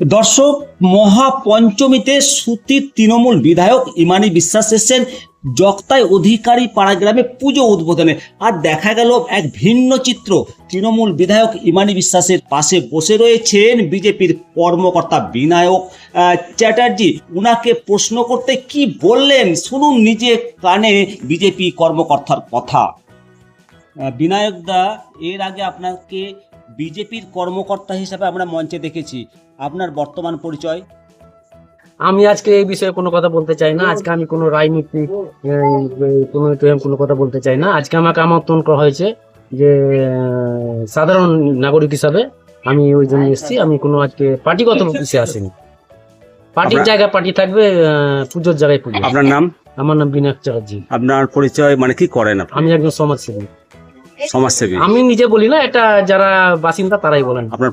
দর্শক, মহাপঞ্চমীতে সুতির তৃণমূল বিধায়ক ইমানি বিশ্বাস এসেছেন জগতায় অধিকারী পাড়া গ্রামে পুজো উদ্বোধনে। আর দেখা গেল এক ভিন্ন চিত্র। তৃণমূল বিধায়ক ইমানি বিশ্বাসের পাশে বসে রয়েছেন বিজেপির কর্মকর্তা বিনায়ক। চ্যাটার্জি, উনাকে প্রশ্ন করতে কি বললেন? শুনুন নিজে কানে বিজেপি কর্মকর্তার কথা। বিনায়ক দা, এর আগে আপনাকে বিজেপির কর্মকর্তা হিসাবে আমরা মঞ্চে দেখেছি। আপনার বর্তমান পরিচয়? আমি আজকে এই বিষয়ে কোনো কথা বলতে চাই না। আজকে আমি কোনো রাজনীতি কোনো কোনো কথা বলতে চাই না। আজকে আমাকে আমন্ত্রণ করা হয়েছে যে সাধারণ নাগরিক হিসাবে আমি ওই জন্য এসেছি। আমি কোনো আজকে পার্টিগত বিষয়ে আসিনি। পার্টির জায়গায় পার্টি থাকবে পুজোর জায়গায় পুজো। আপনার নাম? আমার নাম বিনায়ক চ্যাটার্জি। আপনার পরিচয় মানে কি করেন আমি একজন সমাজসেবী। সমাজসেবী আমি নিজে বলি না এটা যারা বাসিন্দা তারাই বলেন। আপনার